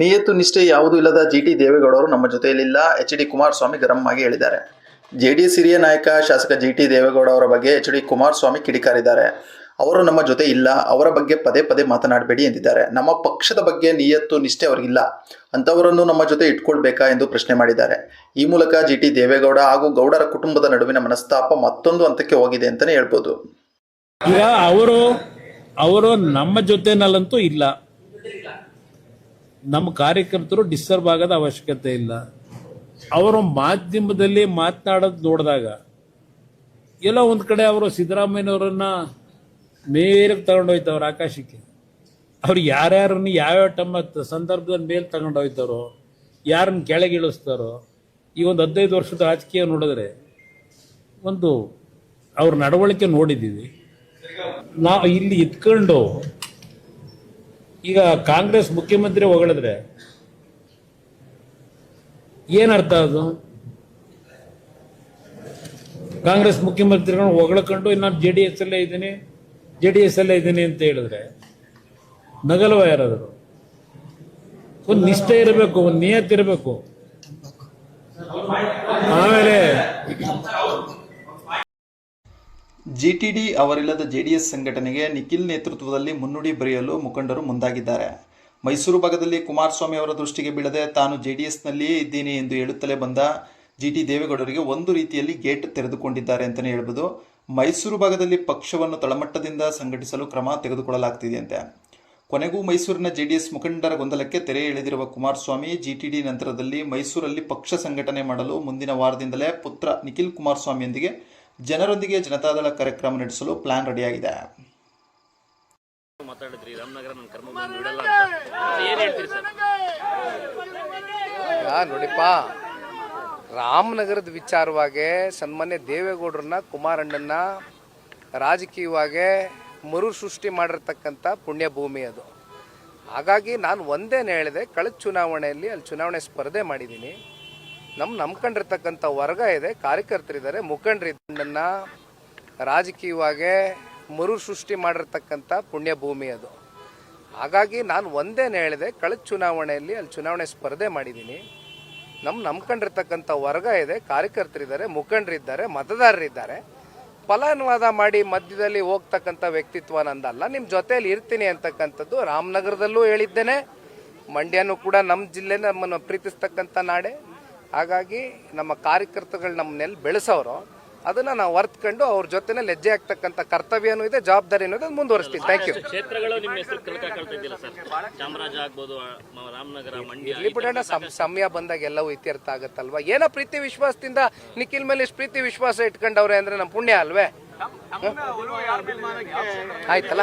ನಿಯತ್ತು, ನಿಷ್ಠೆ ಯಾವುದೂ ಇಲ್ಲದ ಜಿ ಟಿ ದೇವೇಗೌಡರು ನಮ್ಮ ಜೊತೆಯಲ್ಲಿಲ್ಲ. ಎಚ್ ಡಿ ಕುಮಾರಸ್ವಾಮಿ ಗರಂ ಆಗಿ ಹೇಳಿದ್ದಾರೆ. ಜೆಡಿಎಸ್ ಹಿರಿಯ ನಾಯಕ ಶಾಸಕ ಜಿ ಟಿ ದೇವೇಗೌಡ ಅವರ ಬಗ್ಗೆ ಎಚ್ ಡಿ ಕುಮಾರಸ್ವಾಮಿ ಕಿಡಿಕಾರಿದ್ದಾರೆ. ಅವರು ನಮ್ಮ ಜೊತೆ ಇಲ್ಲ. ಅವರ ಬಗ್ಗೆ ಪದೇ ಪದೇ ಮಾತನಾಡಬೇಡಿ ಎಂದಿದ್ದಾರೆ. ನಮ್ಮ ಪಕ್ಷದ ಬಗ್ಗೆ ನಿಯತ್ತು, ನಿಷ್ಠೆ ಅವರಿಗಿಲ್ಲ. ಅಂಥವರನ್ನು ನಮ್ಮ ಜೊತೆ ಇಟ್ಕೊಳ್ಬೇಕಾ ಎಂದು ಪ್ರಶ್ನೆ ಮಾಡಿದ್ದಾರೆ. ಈ ಮೂಲಕ ಜಿ ಟಿ ದೇವೇಗೌಡ ಹಾಗೂ ಗೌಡರ ಕುಟುಂಬದ ನಡುವಿನ ಮನಸ್ತಾಪ ಮತ್ತೊಂದು ಹಂತಕ್ಕೆ ಹೋಗಿದೆ ಅಂತಲೇ ಹೇಳ್ಬೋದು. ಈಗ ಅವರು ಅವರು ನಮ್ಮ ಜೊತೆನಲ್ಲಂತೂ ಇಲ್ಲ. ನಮ್ಮ ಕಾರ್ಯಕರ್ತರು ಡಿಸ್ಟರ್ಬ್ ಆಗೋದ ಅವಶ್ಯಕತೆ ಇಲ್ಲ. ಅವರು ಮಾಧ್ಯಮದಲ್ಲಿ ಮಾತನಾಡೋದು ನೋಡಿದಾಗ, ಎಲ್ಲ ಒಂದು ಕಡೆ ಅವರು ಸಿದ್ದರಾಮಯ್ಯನವರನ್ನ ಮೇಲಕ್ಕೆ ತಗೊಂಡೋಯ್ತವ್ರು ಆಕಾಶಕ್ಕೆ. ಅವ್ರು ಯಾರ್ಯಾರನ್ನ ಯಾವ್ಯಾವ ಟಮ್ಮ ಸಂದರ್ಭದಲ್ಲಿ ಮೇಲೆ ತಗೊಂಡೋಯ್ತಾರೋ ಯಾರನ್ನ ಕೆಳಗೆ ಇಳಿಸ್ತಾರೋ, ಈ ಒಂದು ಹದಿನೈದು ವರ್ಷದ ರಾಜಕೀಯ ನೋಡಿದ್ರೆ ಒಂದು ಅವ್ರ ನಡವಳಿಕೆ ನೋಡಿದ್ದೀವಿ. ನಾವು ಇಲ್ಲಿ ಇತ್ಕೊಂಡು ಈಗ ಕಾಂಗ್ರೆಸ್ ಮುಖ್ಯಮಂತ್ರಿ ಹೊಗಳಿದ್ರೆ ಏನರ್ಥ ಅದು? ಕಾಂಗ್ರೆಸ್ ಮುಖ್ಯಮಂತ್ರಿಗಳನ್ನ ಹೊಗಳ್ಕೊಂಡು ನಾನು ಜೆ ಡಿ ಎಸ್ ಅಲ್ಲೇ ಇದ್ದೀನಿ ಜೆ ಡಿ ಎಸ್ ಅಲ್ಲೇ ಇದ್ದೀನಿ ಅಂತ ಹೇಳಿದ್ರೆ ನಗಲವ ಯಾರಾದ್ರು? ಒಂದು ನಿಷ್ಠೆ ಇರಬೇಕು, ಒಂದು ನಿಯತ್ ಇರಬೇಕು. ಆಮೇಲೆ ಜಿಟಿಡಿ ಅವರಿಲ್ಲದ ಜೆಡಿಎಸ್ ಸಂಘಟನೆಗೆ ನಿಖಿಲ್ ನೇತೃತ್ವದಲ್ಲಿ ಮುನ್ನುಡಿ ಬರೆಯಲು ಮುಖಂಡರು ಮುಂದಾಗಿದ್ದಾರೆ. ಮೈಸೂರು ಭಾಗದಲ್ಲಿ ಕುಮಾರಸ್ವಾಮಿ ಅವರ ದೃಷ್ಟಿಗೆ ಬೀಳದೆ ತಾನು ಜೆಡಿಎಸ್ನಲ್ಲಿಯೇ ಇದ್ದೀನಿ ಎಂದು ಹೇಳುತ್ತಲೇ ಬಂದ ಜಿಟಿ ದೇವೇಗೌಡರಿಗೆ ಒಂದು ರೀತಿಯಲ್ಲಿ ಗೇಟ್ ತೆರೆದುಕೊಂಡಿದ್ದಾರೆ ಅಂತಲೇ ಹೇಳ್ಬೋದು. ಮೈಸೂರು ಭಾಗದಲ್ಲಿ ಪಕ್ಷವನ್ನು ತಳಮಟ್ಟದಿಂದ ಸಂಘಟಿಸಲು ಕ್ರಮ ತೆಗೆದುಕೊಳ್ಳಲಾಗ್ತಿದೆಯಂತೆ. ಕೊನೆಗೂ ಮೈಸೂರಿನ ಜೆಡಿಎಸ್ ಮುಖಂಡರ ಗೊಂದಲಕ್ಕೆ ತೆರೆ ಎಳೆದಿರುವ ಕುಮಾರಸ್ವಾಮಿ ಜಿಟಿಡಿ ನಂತರದಲ್ಲಿ ಮೈಸೂರಲ್ಲಿ ಪಕ್ಷ ಸಂಘಟನೆ ಮಾಡಲು ಮುಂದಿನ ವಾರದಿಂದಲೇ ಪುತ್ರ ನಿಖಿಲ್ ಕುಮಾರಸ್ವಾಮಿಯೊಂದಿಗೆ ಜನರೊಂದಿಗೆ ಜನತಾದಳ ಕಾರ್ಯಕ್ರಮ ನಡೆಸಲು ಪ್ಲಾನ್ ರೆಡಿಯಾಗಿದೆ. ಮಾತಾಡಿದ್ರಿ ರಾಮನಗರ ನನ್ನ ಕರ್ಮ ಬಂದು ಬಿಡಲ್ಲ ಅಂತ. ಏನ್ ಹೇಳ್ತೀರಿ ಸರ್? ಈಗ ನೋಡಿಪ್ಪ ರಾಮನಗರದ ವಿಚಾರವಾಗಿ ಸನ್ಮಾನ್ಯ ದೇವೇಗೌಡರನ್ನ ಕುಮಾರಣ್ಣನ ರಾಜಕೀಯವಾಗಿ ಮರು ಸೃಷ್ಟಿ ಮಾಡಿರ್ತಕ್ಕಂಥ ಪುಣ್ಯಭೂಮಿ ಅದು. ಹಾಗಾಗಿ ನಾನು ಒಂದೇನೇ ಹೇಳಿದೆ ಕಳೆದ ಚುನಾವಣೆಯಲ್ಲಿ ಅಲ್ಲಿ ಚುನಾವಣೆ ಸ್ಪರ್ಧೆ ಮಾಡಿದ್ದೀನಿ. ನಮ್ಮ ನಂಬ್ಕೊಂಡಿರ್ತಕ್ಕಂಥ ವರ್ಗ ಇದೆ, ಕಾರ್ಯಕರ್ತರಿದ್ದಾರೆ, ಮುಖಂಡರಿದ್ದನ್ನ ರಾಜಕೀಯವಾಗಿ ಮರು ಸೃಷ್ಟಿ ಮಾಡಿರ್ತಕ್ಕಂಥ ಪುಣ್ಯಭೂಮಿ ಅದು. ಹಾಗಾಗಿ ನಾನು ಒಂದೇನು ಹೇಳಿದೆ, ಕಳೆದ ಚುನಾವಣೆಯಲ್ಲಿ ಅಲ್ಲಿ ಚುನಾವಣೆ ಸ್ಪರ್ಧೆ ಮಾಡಿದ್ದೀನಿ ನಮ್ಮ ನಂಬ್ಕೊಂಡಿರ್ತಕ್ಕಂಥ ವರ್ಗ ಇದೆ, ಕಾರ್ಯಕರ್ತರಿದ್ದಾರೆ, ಮುಖಂಡರಿದ್ದಾರೆ, ಮತದಾರರಿದ್ದಾರೆ. ಫಲಾನುವಾದ ಮಾಡಿ ಮಧ್ಯದಲ್ಲಿ ಹೋಗ್ತಕ್ಕಂಥ ವ್ಯಕ್ತಿತ್ವ ನಂದಲ್ಲ. ನಿಮ್ಮ ಜೊತೆಯಲ್ಲಿ ಇರ್ತೀನಿ ಅಂತಕ್ಕಂಥದ್ದು ರಾಮನಗರದಲ್ಲೂ ಹೇಳಿದ್ದೇನೆ. ಮಂಡ್ಯನೂ ಕೂಡ ನಮ್ಮ ಜಿಲ್ಲೆ ನಮ್ಮನ್ನು ಪ್ರೀತಿಸ್ತಕ್ಕಂಥ ನಾಡೆ. ಹಾಗಾಗಿ ನಮ್ಮ ಕಾರ್ಯಕರ್ತಗಳು ನಮ್ಮನ್ನೆಲ್ಲಿ ಬೆಳೆಸೋರು ಅದನ್ನ ನಾವು ಅರ್ತ್ಕೊಂಡು ಅವ್ರ ಜೊತೆನೆ ಲೆಜ್ಜೆ ಆಗ್ತಕ್ಕಂಥ ಕರ್ತವ್ಯನೂ ಇದೆ ಜವಾಬ್ದಾರಿನೂ ಇದೆ ಮುಂದುವರಿಸ್ತೀವಿ. ಥ್ಯಾಂಕ್ ಯು ಕ್ಷೇತ್ರಗಳು ನಿಮ್ಮ ಹೆಸರು ಸರ್? ಚಾಮರಾಜ ಆಗ್ಬೋದು ರಾಮನಗರ ಮಂಡ್ಯ ಇಲ್ಲಿ ಬಿಡೋಣ ಸಮ್- ಸಮಯ ಬಂದಾಗ ಎಲ್ಲವೂ ಇತ್ಯರ್ಥ ಆಗುತ್ತಲ್ವಾ? ಏನೋ ಪ್ರೀತಿ ವಿಶ್ವಾಸದಿಂದ ನಿಖಿಲ್ ಮೇಲೆ ಇಷ್ಟು ಪ್ರೀತಿ ವಿಶ್ವಾಸ ಇಟ್ಕೊಂಡವ್ರೆ ಅಂದ್ರೆ ನಮ್ಮ ಪುಣ್ಯ ಅಲ್ವೇ? ಆಯ್ತಲ್ಲ?